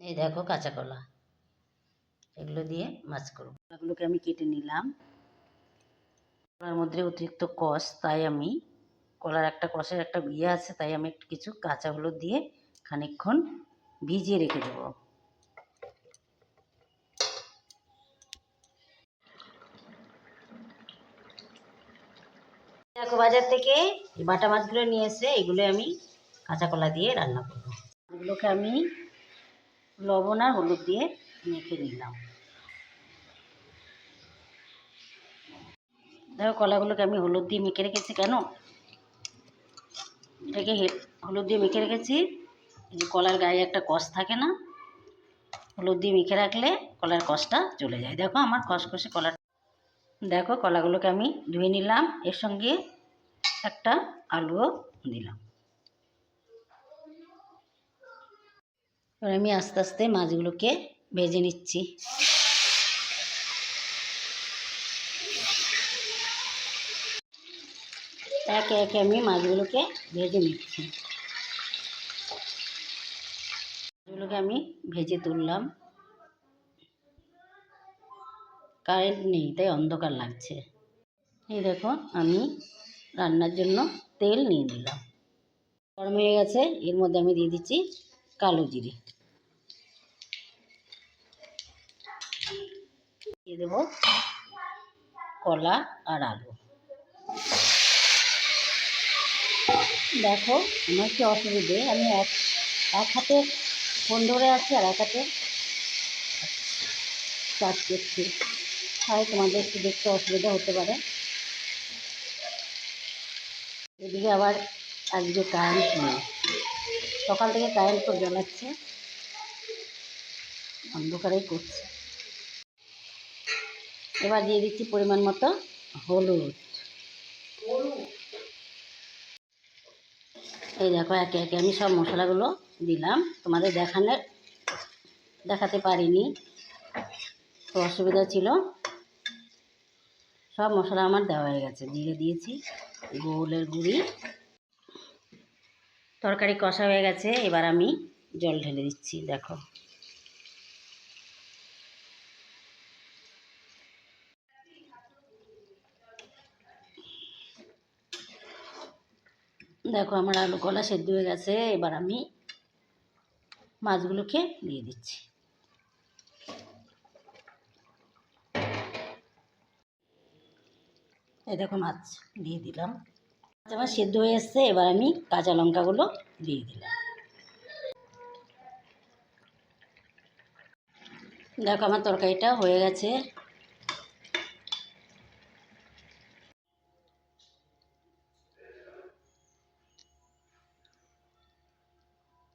এই দেখো কাঁচা কলা। এগুলো দিয়ে মাছ করব। কলাগুলোকে আমি কেটে নিলাম। কলার মধ্যে অতিরিক্ত কষ, তাই আমি কলার একটা কষের একটা ইয়ে আছে, তাই আমি একটু কিছু কাঁচা হলুদ দিয়ে খানিকক্ষণ ভিজিয়ে রেখে দেবো। দেখো বাজার থেকে বাটা মাছগুলো নিয়ে এসে এগুলো আমি কাঁচা কলা দিয়ে রান্না করব। এগুলোকে আমি লবণ আর হলুদ দিয়ে মেখে নিলাম। দেখো কলাগুলোকে আমি হলুদ দিয়ে মেখে রেখেছি কেন? এটাকে হলুদ দিয়ে মেখে রেখেছি। যে কলার গায়ে একটা কষ থাকে না, হলুদ দিয়ে মেখে রাখলে কলার কষটা চলে যায়। দেখো আমার কষকষে কলার দেখো কলাগুলোকে আমি ধুয়ে নিলাম। এর সঙ্গে একটা আলুও দিলাম। এবার আমি আস্তে আস্তে মাছগুলোকে ভেজে নিচ্ছি। একে একে আমি মাছগুলোকে ভেজে নিচ্ছি। মাছগুলোকে আমি ভেজে তুললাম। কারেন্ট নেই, তাই অন্ধকার লাগছে। এই দেখো, আমি রান্নার জন্য তেল নিয়ে নিলাম। গরম হয়ে গেছে, এর মধ্যে আমি দিয়ে দিচ্ছি কালো জিরে। দিয়ে দেবো কলা আর আলু। দেখো, আমার কি অসুবিধে? আমি এক এক হাতে ফোন ধরে আছি আর এক হাতে কাজ করছি। তাই তোমাদের একটু দেখতে অসুবিধা হতে পারে। এদিকে আবার আজকে কারেন্ট নেই। সকাল থেকে কারেন্ট তো জ্বালাচ্ছে, অন্ধকারেই করছে। এবার দিয়ে দিচ্ছি পরিমাণ মতো হলুদ। এই দেখো, একে একে আমি সব মশলাগুলো দিলাম। তোমাদের দেখানোর, দেখাতে পারিনি, তো অসুবিধা ছিল। সব মশলা আমার দেওয়া হয়ে গেছে। জিরে দিয়েছি গোলের গুঁড়ি। তরকারি কষা হয়ে গেছে, এবার আমি জল ঢেলে দিচ্ছি, দেখো। দেখো আমার আলু কলা সেদ্ধ হয়ে গেছে, এবার আমি মাছগুলোকে দিয়ে দিচ্ছি। এই দেখো মাছ দিয়ে দিলাম। আমার সেদ্ধ হয়ে এসছে, এবার আমি কাঁচা লঙ্কাগুলো দিয়ে দিলাম। দেখো, আমার তরকারিটা হয়ে গেছে।